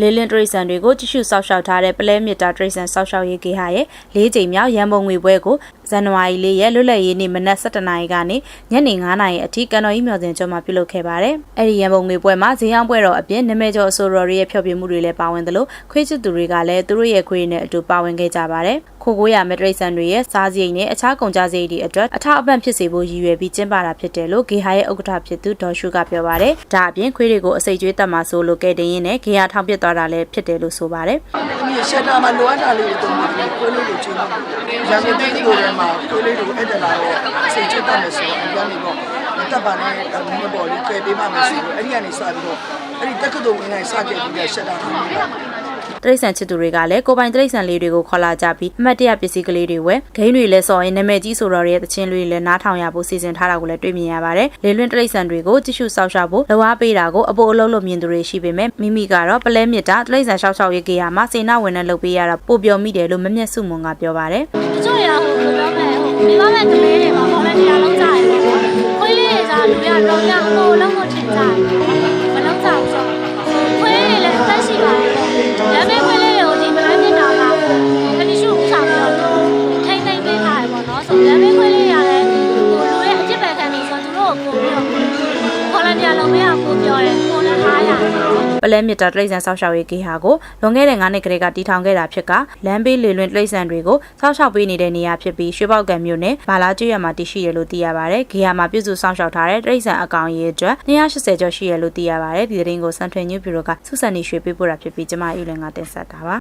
လေးလင်းတရိတ်ဆန်တွေကိုကြည့်ရှုစောက်ရှောက်ထားတဲ့ပလဲမြစ်တာတရိတ်ဆန်စောက်ရှောက်ရေးကေဟာရဲ့၄ချိန်မြောက်ရန်ပုံငွေပွဲကိုဇန်နဝါရီလရဲ့လွတ်လပ်ရေးနေ့မနက်7:00နာရီကနေညနေ9:00နာရီအထိကန်တော်ကြီးမြော်စင်ကျော်မှာပြုလုပ်ခဲ့ပါတယ်။အဲဒီရန်ပုံငွေပွဲမှာဈေးရောင်းပွဲတော်အပြင်နာမည်ကျော်အဆိုတော်တွေရဲ့ဖျော်ဖြေမှုတွေလည်းပါဝင်သလိုခွေးချစ်သူတွေကလည်းသူတို့ရဲ့ခွေးတွေနဲ့အတူပါဝင်ခဲ့ကြပါတယ်။ခိုကိုရမက်ဒရိတ်ဆန်တွေရဲ့စားစရိတ်နဲ့အခြားကုန်ကြစရိတ်တွေအတွက်အထောက်အပံ့ဖြစ်စေဖို့ရည်ရွယ်ပြီးကျင်းပတာဖြစ်တယ်လို့ဂေဟာရဲ့ဥက္ကဋ္ဌဖြစ်သူဒေါ်ရှုကပြောပါတယ်။ဒါအပြင်ခွေးတွေကိုအစိတ်ကျွေးတက်မှာဆိုလို့ကဲတင်ရင်းနဲ့ဂေဟာထောင်ပစ်သွားတာလည်းဖြစ်တယ်လို့ဆိုပါတယ်။ဒီရှက်တာမှာလိုအပ်တာလေးတွေတုံးပြီးကိုလေးတွေချင်းရန်ကုန်ပြည်ကိုထဲမှာကိုလေးတွေကိုအဲ့တလာတော့စိတ်ချတတ်မယ်ဆိုတော့အပြန်နေပေါ့တက်ပါနဲ့မင်းပေါ်လေးကဲပေးမှမယ်ဆိုတော့အဲ့ဒီကနေစပြီးတော့အဲ့ဒီတက္ကသိုလ်ဝင်လိုက်စခဲ့ပြီးရှက်တာမှာ တရိတ်ဆန်ချစ်သူတွေကလည်းကိုပိုင်တရိတ်ဆန်လေးတွေကိုခေါ်လာကြပြီးအမှတ်တရပစ္စည်းကလေးတွေဝယ်ဂိမ်းတွေလည်းစော်ရင်နာမည်ကြီးဆိုတော်ရဲ့တခြင်းလေးတွေလည်းနားထောင်ရဖို့စီစဉ်ထားတာကိုလည်းတွေ့မြင်ရပါတယ်။လေလွင့်တရိတ်ဆန်တွေကိုကြည့်ရှုစောက်ရှောက်ဖို့လောအားပေးတာကိုအပိုအလုံးလို့မြင်သူတွေရှိပေမဲ့မိမိကတော့ပလဲမြစ်တာတရိတ်ဆန်ရှောက်ရှောက်ရေးကေရမှာစေနာဝင်နဲ့လုပ်ပေးရတာပိုပြောမိတယ်လို့မမျက်စုမွန်ကပြောပါတယ်တချို့ရဟိုဘယ်လိုပြောမလဲဟိုမိဘမဲ့ကလေးတွေမှာပေါ်လဲတရားလုံးကြရတယ်ပေါ့ခွေးလေးတွေကြာလူရ လဲတရားလုံးမရကိုပြောတယ်ကိုလည်းထားရတယ်ပလဲမြစ်တာတရိတ်ဆန်စောက်ရှောက်ရေးကေဟာကိုလွန်ခဲ့တဲ့9နှစ်ကလေးကတီထောင်ခဲ့တာဖြစ်ကလမ်းဘေးလေလွင့်တရိတ်ဆန်တွေကိုစောက်ရှောက်ပေးနေတဲ့နေရာဖြစ်ပြီးရွှေပေါက်ကံမြို့နယ်ဘာလာကျွရမှာတည်ရှိရလို့သိရပါတယ်။ဂေဟာမှာပြုစုစောင့်ရှောက်ထားတဲ့တရိတ်ဆန်အကောင်ရေးအတွက်280ကျော်ရှိရလို့သိရပါတယ်။ဒီသတင်းကိုစံထွေညွှန်ပြူရိုကစုစံနေရွှေပေးပို့တာဖြစ်ပြီးကျမအယူလင်ကတင်ဆက်တာပါ